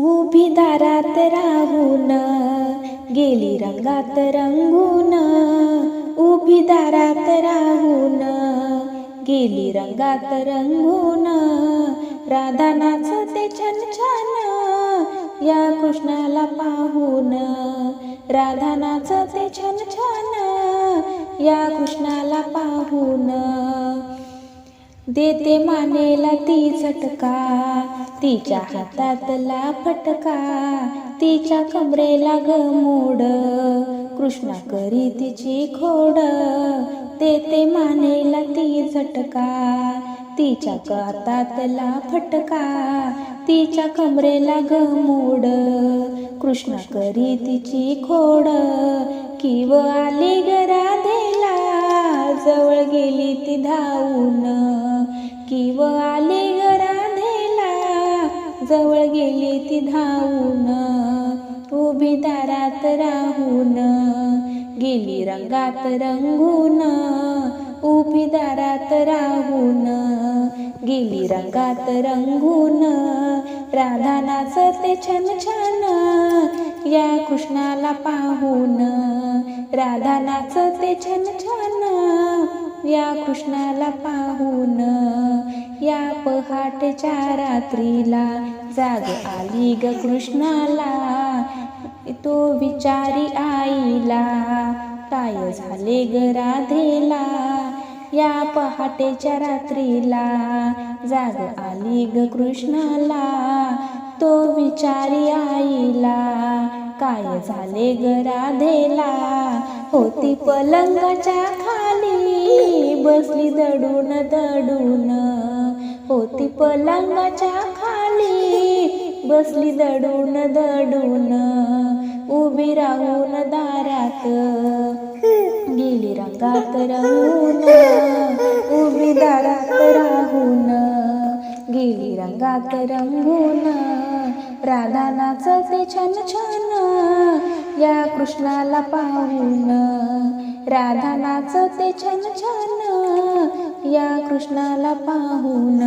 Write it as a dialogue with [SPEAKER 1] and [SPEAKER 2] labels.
[SPEAKER 1] उभी दारात राहून गेली रंगात रंगून. उभी दारात राहून गेली रंगात रंगून. राधा नाचते छान छान या कृष्णाला पाहून राधा नाचते छान छान या कृष्णाला पाहून. देते मानेला ती झटका तिच्या हातातला फटका तिच्या कमरेला गमोड कृष्णा करी तिची खोड देते मानेला ती झटका तिच्या हातातला फटका तिच्या कमरेला गमोड कृष्णा करी तिची खोड किव आली गराधेला जवळ गेली ती धावून. गेली ती धावून. उभी दारात राहून. गेली रंगात रंगून. उभी दारात राहून. गेली रंगात रंगून. राधा नाचते छान छान या कृष्णाला पाहून. राधा नाचते छान छान या कृष्णाला पाहून या पहाटेच्या रात्रीला जाग आली ग कृष्णाला. तो विचारी आईला काय झाले ग राधेला? या पहाटेच्या रात्रीला जाग आली ग कृष्णाला. तो विचारी आईला काय झाले ग राधेला? होती पलंगाच्या खाली बसली दडून दडून. होती पलंगाच्या खाली. बसली दडून दडून. उभी राहून दारात. गेली रंगात राहून. उभी दारात राहून. गेली रंगात रंगून. राधा नाचते छान छान. या कृष्णाला पाहून. राधा नाचते छान छान या कृष्णाला पाहून.